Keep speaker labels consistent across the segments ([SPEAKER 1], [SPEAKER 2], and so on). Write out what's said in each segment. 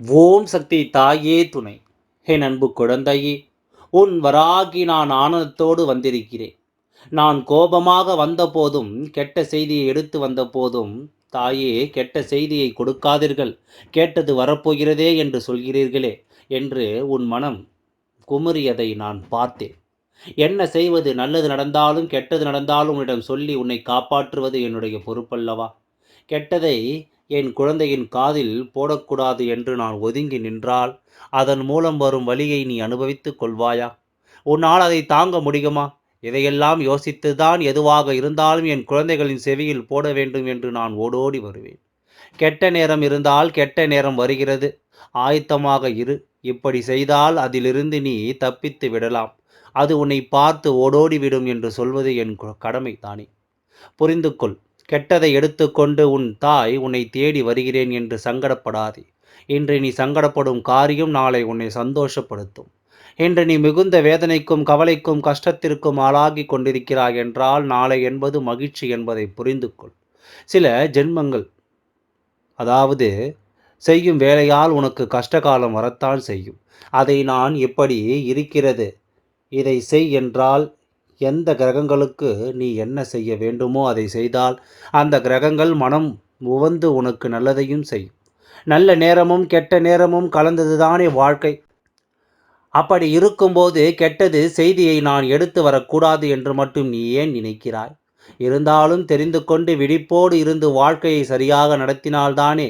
[SPEAKER 1] ஓம் சக்தி தாயே துணை. ஹே அன்பு குழந்தையே உன் வராகி நான் ஆனந்தத்தோடு வந்திருக்கிறேன். நான் கோபமாக வந்தபோதும் கெட்ட செய்தியை எடுத்து வந்த போதும் தாயே கெட்ட செய்தியை கொடுக்காதீர்கள். கேட்டது வரப்போகிறதே என்று சொல்கிறீர்களே என்று உன் மனம் குமுறியதை நான் பார்த்தேன். என்ன செய்வது நல்லது நடந்தாலும் கெட்டது நடந்தாலும் உன்னிடம் சொல்லி உன்னை காப்பாற்றுவது என்னுடைய பொறுப்பல்லவா? கெட்டதை என் குழந்தையின் காதில் போடக்கூடாது என்று நான் ஒதுங்கி நின்றால் அதன் மூலம் வரும் வழியை நீ அனுபவித்துக் கொள்வாயா? உன்னால் அதை தாங்க முடியுமா? இதையெல்லாம் யோசித்துதான் எதுவாக இருந்தாலும் என் குழந்தைகளின் செவியில் போட வேண்டும் என்று நான் ஓடோடி வருவேன். கெட்ட நேரம் இருந்தால் கெட்ட நேரம் வருகிறது. ஆயத்தமாக இரு. இப்படி செய்தால் அதிலிருந்து நீ தப்பித்து விடலாம். அது உன்னை பார்த்து ஓடோடி விடும் என்று சொல்வது என் கடமை தானே புரிந்து கொள் கெட்டதை எடுத்துக்கொண்டு உன் தாய் உன்னை தேடி வருகிறேன் என்று சங்கடப்படாதே. இன்று நீ சங்கடப்படும் காரியம் நாளை உன்னை சந்தோஷப்படுத்தும். இன்று நீ மிகுந்த வேதனைக்கும் கவலைக்கும் கஷ்டத்திற்கும் ஆளாகி கொண்டிருக்கிறாய் என்றால் நாளை என்பது மகிழ்ச்சி என்பதை புரிந்து கொள் சில ஜென்மங்கள் அதாவது செய்யும் வேலையால் உனக்கு கஷ்டகாலம் வரத்தான் செய்யும். அதை நான் எப்படி இருக்கிறது இதை செய் என்றால் எந்த கிரகங்களுக்கு நீ என்ன செய்ய வேண்டுமோ அதை செய்தால் அந்த கிரகங்கள் மனம் உவந்து உனக்கு நல்லதையும் செய்யும். நல்ல நேரமும் கெட்ட நேரமும் கலந்ததுதானே வாழ்க்கை. அப்படி இருக்கும்போது கெட்டது செய்தியை நான் எடுத்து வரக்கூடாது என்று மட்டும் நீ ஏன் நினைக்கிறாய்? இருந்தாலும் தெரிந்து கொண்டு விழிப்போடு இருந்து வாழ்க்கையை சரியாக நடத்தினால்தானே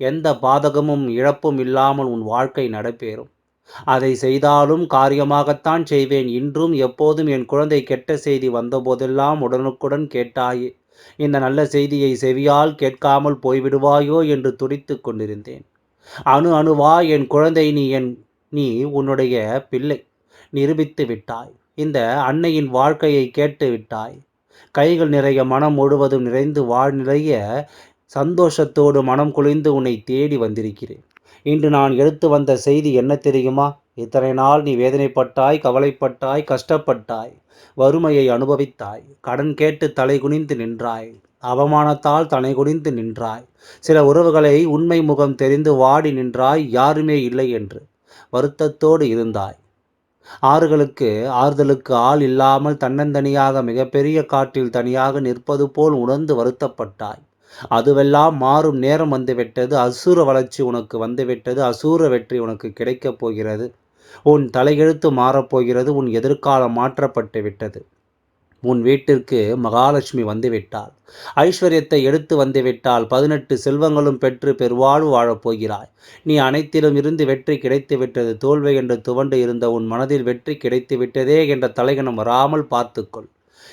[SPEAKER 1] எந்த பாதகமும் இழப்பும் இல்லாமல் உன் வாழ்க்கை நடப்பேறும். அதை செய்தாலும் காரியமாகத்தான் செய்வேன். இன்றும் எப்போதும் என் குழந்தை கெட்ட செய்தி வந்தபோதெல்லாம் உடனுக்குடன் கேட்டாயே இந்த நல்ல செய்தியை செவியால் கேட்காமல் போய்விடுவாயோ என்று துடித்து கொண்டிருந்தேன். அணு அணுவா என் குழந்தை நீ என் நீ உன்னுடைய பிள்ளை. நிரூபித்து விட்டாய். இந்த அன்னையின் வாழ்க்கையை கேட்டு விட்டாய். கைகள் நிறைய மனம் முழுவதும் நிறைந்து வாழ் நிறைய சந்தோஷத்தோடு மனம் குளிந்து உன்னை தேடி வந்திருக்கிறேன். இன்று நான் எடுத்து வந்த செய்தி என்ன தெரியுமா? இத்தனை நாள் நீ வேதனைப்பட்டாய் கவலைப்பட்டாய் கஷ்டப்பட்டாய் வறுமையை அனுபவித்தாய் கடன் கேட்டு தலை குனிந்து நின்றாய் அவமானத்தால் தலை குனிந்து நின்றாய் சில உறவுகளை உண்மை முகம் தெரிந்து வாடி நின்றாய் யாருமே இல்லை என்று வருத்தத்தோடு இருந்தாய். ஆறுகளுக்கு ஆறுதலுக்கு ஆள் இல்லாமல் தன்னந்தனியாக மிகப்பெரிய காட்டில் தனியாக நிற்பது போல் உணர்ந்து வருத்தப்பட்டாய். அதுவெல்லாம் மாறும் நேரம் வந்துவிட்டது. அசுர வளர்ச்சி உனக்கு வந்துவிட்டது. அசுர வெற்றி உனக்கு கிடைக்கப் போகிறது. உன் தலையெழுத்து மாறப்போகிறது உன் எதிர்காலம் மாற்றப்பட்டு விட்டது. உன் வீட்டிற்கு மகாலட்சுமி வந்துவிட்டாள். ஐஸ்வர்யத்தை எடுத்து வந்துவிட்டால் பதினெட்டு செல்வங்களும் பெற்று பெருவாழ்வு வாழப் போகிறாய். நீ அனைத்திலும் இருந்து வெற்றி கிடைத்து விட்டது. தோல்வி என்று துவண்டு இருந்த உன் மனதில் வெற்றி கிடைத்து விட்டதே என்ற தலைகணம் வராமல் பார்த்துக்கொள்.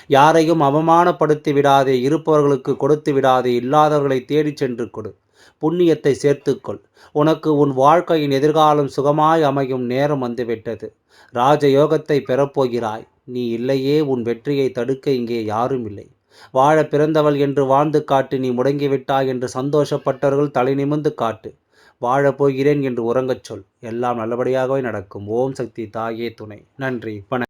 [SPEAKER 1] யாரையும் அவமானப்படுத்தி விடாதே இருப்பவர்களுக்கு கொடுத்து விடாதே இல்லாதவர்களை தேடிச் சென்று கொடு. புண்ணியத்தை சேர்த்துக்கொள் உனக்கு உன் வாழ்க்கையின் எதிர்காலம் சுகமாய் அமையும் நேரம் வந்துவிட்டது. ராஜயோகத்தை பெறப்போகிறாய். நீ இல்லையே உன் வெற்றியை தடுக்க இங்கே யாரும் இல்லை. வாழ பிறந்தவள் என்று வாழ்ந்து காட்டு நீ முடங்கிவிட்டாய் என்று சந்தோஷப்பட்டவர்கள் தலை நிமிர்ந்து காட்டு. வாழப் போகிறேன் என்று உறங்கச் சொல். எல்லாம் நல்லபடியாகவே நடக்கும். ஓம் சக்தி தாயே துணை. நன்றி வணக்கம்.